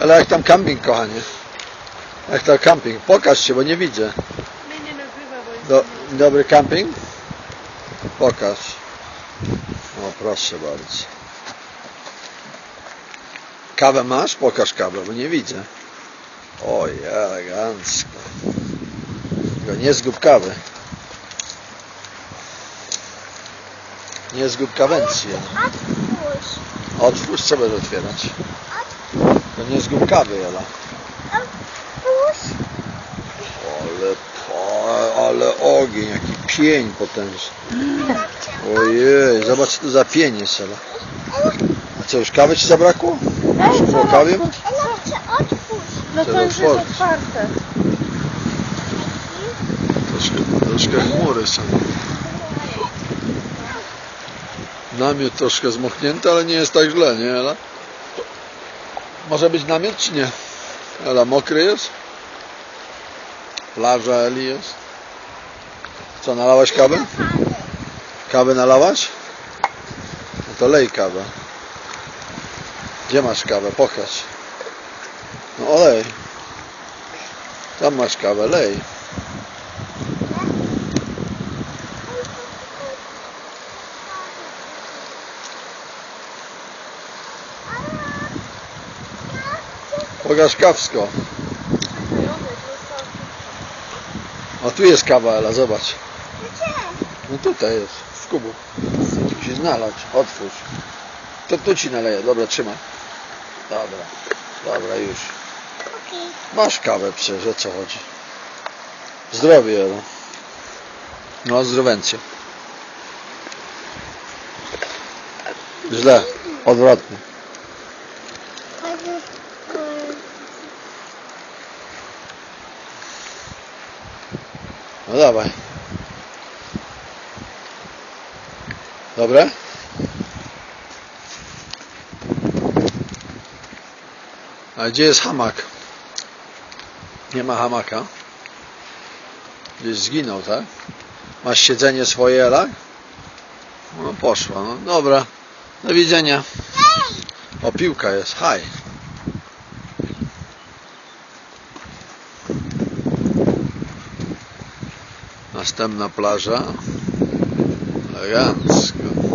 Ale jak tam camping, kochanie? Jak tam camping? Pokaż się, bo nie widzę. Mnie nie nagrywa, bo jest... Do, dobry camping? Pokaż. O, proszę bardzo. Kawę masz? Pokaż kawę, bo nie widzę. Oj, elegancko. Tylko nie zgub kawy. Nie zgub kawencji. Otwórz. Otwórz, co będę otwierać. To nie zgub kawy, Jela. Otwórz. Ale, ale ogień, jaki pień potężny. Ojej, zobacz co to za pień jest, Ela. A co, już kawy ci zabrakło? Już było kawy masz? No to już jest otwarte. Troszkę, troszkę chmury są. Namiot troszkę zmochnięty, ale nie jest tak źle, nie Ela? Może być namiot czy nie? Ela, mokry jest? Plaża Eli jest? Co, nalałaś kawę? Kawę nalałaś? No to lej kawę. Gdzie masz kawę? Pokaż. No olej. Tam masz kawę, lej. Pokaż kawsko. A tu jest kawa, Ela, zobacz. No tutaj jest, w kubu. Musisz nalać, otwórz. To tu ci naleję, dobra, trzymaj. Dobra, dobra, już. Masz kawę przecież, o co chodzi? Zdrowie, Ela. No, zdrowencję. Źle, odwrotnie. No dawaj. Dobre? A gdzie jest hamak? Nie ma hamaka. Gdzieś zginął, tak? Masz siedzenie swoje, Ela? No poszła, no dobra. Do widzenia. O, piłka jest, haj. Następna plaża. Elegancko.